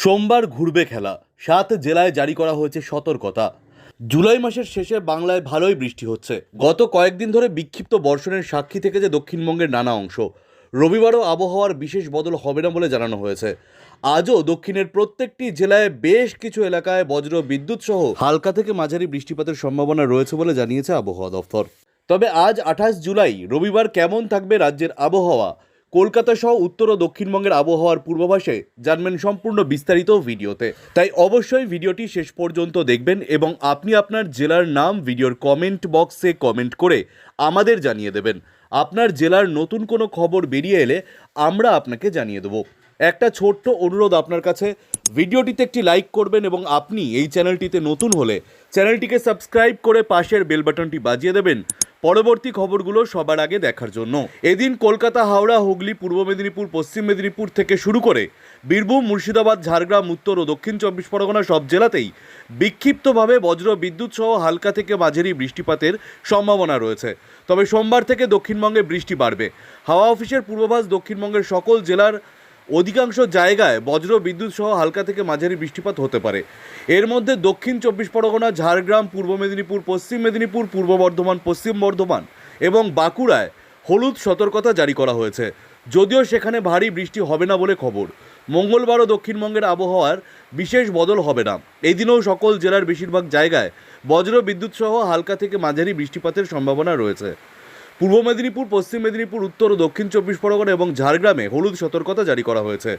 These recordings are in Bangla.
সোমবার ঘুরবে খেলা। সাত জেলায় জারি করা হয়েছে সতর্কতা। জুলাই মাসের শেষে বাংলায় ভালোই বৃষ্টি হচ্ছে। গত কয়েকদিন ধরে বিক্ষিপ্ত বর্ষণের সাক্ষী থেকে যে দক্ষিণবঙ্গের নানা অংশ। রবিবারও আবহাওয়ার বিশেষ বদল হবে না বলে জানানো হয়েছে। আজও দক্ষিণের প্রত্যেকটি জেলায় বেশ কিছু এলাকায় বজ্র বিদ্যুৎ সহ হালকা থেকে মাঝারি বৃষ্টিপাতের সম্ভাবনা রয়েছে বলে জানিয়েছে আবহাওয়া দফতর তবে আজ আঠাশ জুলাই রবিবার কেমন থাকবে রাজ্যের আবহাওয়া? কলকাতা সহ উত্তর ও দক্ষিণবঙ্গের আবহাওয়ার পূর্বাভাসে জানবেন সম্পূর্ণ বিস্তারিত ভিডিওতে। তাই অবশ্যই ভিডিওটি শেষ পর্যন্ত দেখবেন এবং আপনি আপনার জেলার নাম ভিডিওর কমেন্ট বক্সে কমেন্ট করে আমাদের জানিয়ে দেবেন। আপনার জেলার নতুন কোনো খবর বেরিয়ে এলে আমরা আপনাকে জানিয়ে দেবো। একটা ছোট্ট অনুরোধ আপনার কাছে। ভিডিওটিতে একটি লাইক করবেন এবং আপনি এই চ্যানেলটিতে নতুন হলে চ্যানেলটিকে সাবস্ক্রাইব করে পাশের বেল বাটনটি বাজিয়ে দেবেন। পরবর্তী খবরগুলো সবার আগে দেখার জন্য। এদিন কলকাতা, হাওড়া, হুগলি, পূর্ব মেদিনীপুর, পশ্চিম মেদিনীপুর থেকে শুরু করে বীরভূম, মুর্শিদাবাদ, ঝাড়গ্রাম, উত্তর ও দক্ষিণ চব্বিশ পরগনা সব জেলাতেই বিক্ষিপ্তভাবে বজ্র, বিদ্যুৎ সহ হালকা থেকে মাঝারি বৃষ্টিপাতের সম্ভাবনা রয়েছে। তবে সোমবার থেকে দক্ষিণবঙ্গে বৃষ্টি বাড়বে। হাওয়া অফিসের পূর্বাভাস দক্ষিণবঙ্গের সকল জেলার অধিকাংশ জায়গায় বজ্র বিদ্যুৎ সহ হালকা থেকে মাঝারি বৃষ্টিপাত হতে পারে। এর মধ্যে দক্ষিণ চব্বিশ পরগনা, ঝাড়গ্রাম, পূর্ব মেদিনীপুর, পশ্চিম মেদিনীপুর, পূর্ব বর্ধমান, পশ্চিম বর্ধমান এবং বাঁকুড়ায় হলুদ সতর্কতা জারি করা হয়েছে। যদিও সেখানে ভারী বৃষ্টি হবে না বলে খবর। মঙ্গলবারও দক্ষিণবঙ্গের আবহাওয়ার বিশেষ বদল হবে না। এই দিনেও সকল জেলার বেশিরভাগ জায়গায় বজ্র বিদ্যুৎ সহ হালকা থেকে মাঝারি বৃষ্টিপাতের সম্ভাবনা রয়েছে। পূর্ব মেদিনীপুর, পশ্চিম মেদিনীপুর, উত্তর ও দক্ষিণ চব্বিশ পরগনা এবং ঝাড়গ্রামে হলুদ সতর্কতা জারি করা হয়েছে।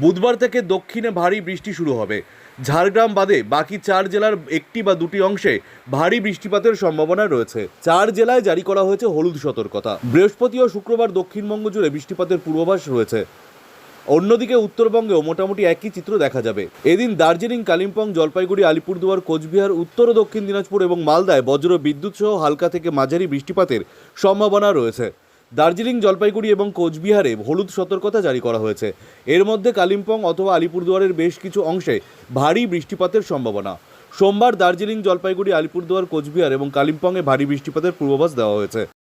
বুধবার থেকে দক্ষিণে ভারী বৃষ্টি শুরু হবে। ঝাড়গ্রাম বাদে বাকি চার জেলার একটি বা দুটি অংশে ভারী বৃষ্টিপাতের সম্ভাবনা রয়েছে। চার জেলায় জারি করা হয়েছে হলুদ সতর্কতা। বৃহস্পতি ও শুক্রবার দক্ষিণবঙ্গ জুড়ে বৃষ্টিপাতের পূর্বাভাস রয়েছে। অন্যদিকে উত্তরবঙ্গেও মোটামুটি একই চিত্র দেখা যাবে। এদিন দার্জিলিং, কালিম্পং, জলপাইগুড়ি, আলিপুরদুয়ার, কোচবিহার, উত্তর ও দক্ষিণ দিনাজপুর এবং মালদায় বজ্র বিদ্যুৎ সহ হালকা থেকে মাঝারি বৃষ্টিপাতের সম্ভাবনা রয়েছে। দার্জিলিং, জলপাইগুড়ি এবং কোচবিহারে হলুদ সতর্কতা জারি করা হয়েছে। এর মধ্যে কালিম্পং অথবা আলিপুরদুয়ারের বেশ কিছু অংশে ভারী বৃষ্টিপাতের সম্ভাবনা। সোমবার দার্জিলিং, জলপাইগুড়ি, আলিপুরদুয়ার, কোচবিহার এবং কালিম্পংয়ে ভারী বৃষ্টিপাতের পূর্বাভাস দেওয়া হয়েছে।